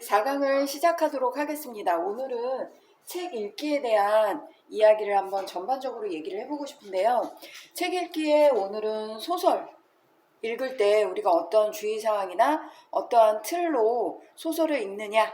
4강을 시작하도록 하겠습니다. 오늘은 책 읽기에 대한 이야기를 한번 전반적으로 얘기를 해보고 싶은데요. 책 읽기에 오늘은 소설 읽을 때 우리가 어떤 주의사항이나 어떠한 틀로 소설을 읽느냐에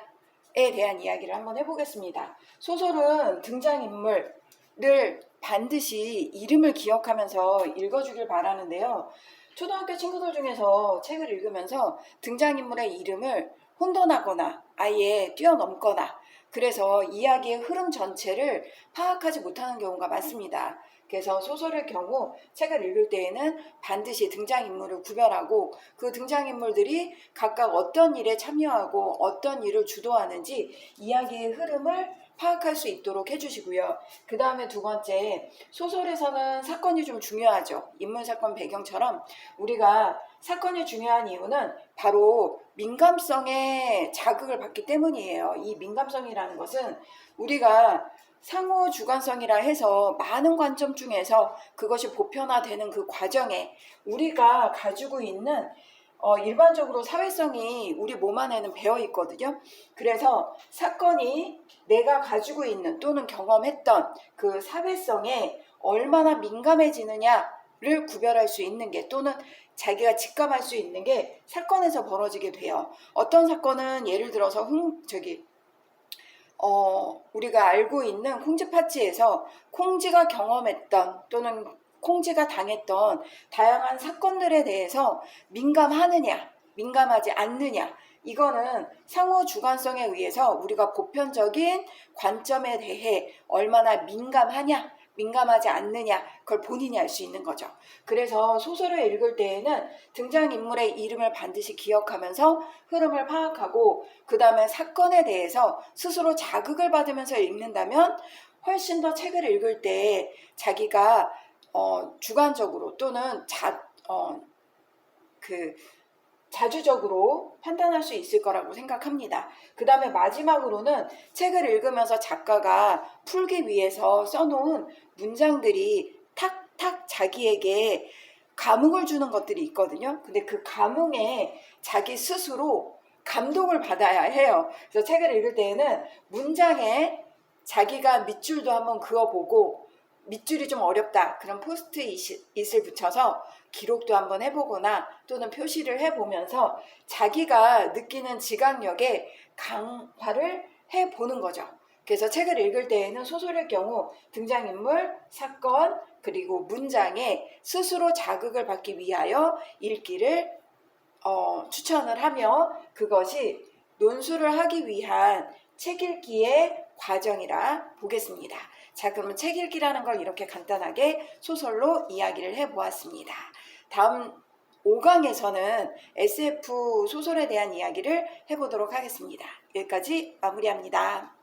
대한 이야기를 한번 해보겠습니다. 소설은 등장인물을 반드시 이름을 기억하면서 읽어주길 바라는데요. 초등학교 친구들 중에서 책을 읽으면서 등장인물의 이름을 혼돈하거나 아예 뛰어넘거나 그래서 이야기의 흐름 전체를 파악하지 못하는 경우가 많습니다. 그래서 소설의 경우 책을 읽을 때에는 반드시 등장인물을 구별하고 그 등장인물들이 각각 어떤 일에 참여하고 어떤 일을 주도하는지 이야기의 흐름을 파악할 수 있도록 해주시고요. 그 다음에 두 번째, 소설에서는 사건이 좀 중요하죠. 인물 사건 배경처럼 우리가 사건이 중요한 이유는 바로 민감성에 자극을 받기 때문이에요. 이 민감성이라는 것은 우리가 상호 주관성이라 해서 많은 관점 중에서 그것이 보편화되는 그 과정에 우리가 가지고 있는 어, 일반적으로 사회성이 우리 몸 안에는 배어 있거든요. 그래서 사건이 내가 가지고 있는 또는 경험했던 그 사회성에 얼마나 민감해지느냐 를 구별할 수 있는 게 또는 자기가 직감할 수 있는 게 사건에서 벌어지게 돼요. 어떤 사건은 예를 들어서 흥 저기 어, 우리가 알고 있는 콩쥐 파츠에서 콩쥐가 경험했던 또는 콩쥐가 당했던 다양한 사건들에 대해서 민감하느냐, 민감하지 않느냐, 이거는 상호 주관성에 의해서 우리가 보편적인 관점에 대해 얼마나 민감하냐, 민감하지 않느냐, 그걸 본인이 알 수 있는 거죠. 그래서 소설을 읽을 때에는 등장인물의 이름을 반드시 기억하면서 흐름을 파악하고, 그 다음에 사건에 대해서 스스로 자극을 받으면서 읽는다면 훨씬 더 책을 읽을 때 자기가 어, 주관적으로 또는 자, 어, 그, 자주적으로 판단할 수 있을 거라고 생각합니다. 그 다음에 마지막으로는 책을 읽으면서 작가가 풀기 위해서 써놓은 문장들이 탁탁 자기에게 감흥을 주는 것들이 있거든요. 근데 그 감흥에 자기 스스로 감동을 받아야 해요. 그래서 책을 읽을 때에는 문장에 자기가 밑줄도 한번 그어보고 밑줄이 좀 어렵다. 그럼 포스트잇을 붙여서 기록도 한번 해보거나 또는 표시를 해보면서 자기가 느끼는 지각력에 강화를 해보는 거죠. 그래서 책을 읽을 때에는 소설의 경우 등장인물, 사건, 그리고 문장에 스스로 자극을 받기 위하여 읽기를 어, 추천을 하며 그것이 논술을 하기 위한 책 읽기의 과정이라 보겠습니다. 자, 그러면 책 읽기라는 걸 이렇게 간단하게 소설로 이야기를 해 보았습니다. 다음 5강에서는 SF 소설에 대한 이야기를 해보도록 하겠습니다. 여기까지 마무리합니다.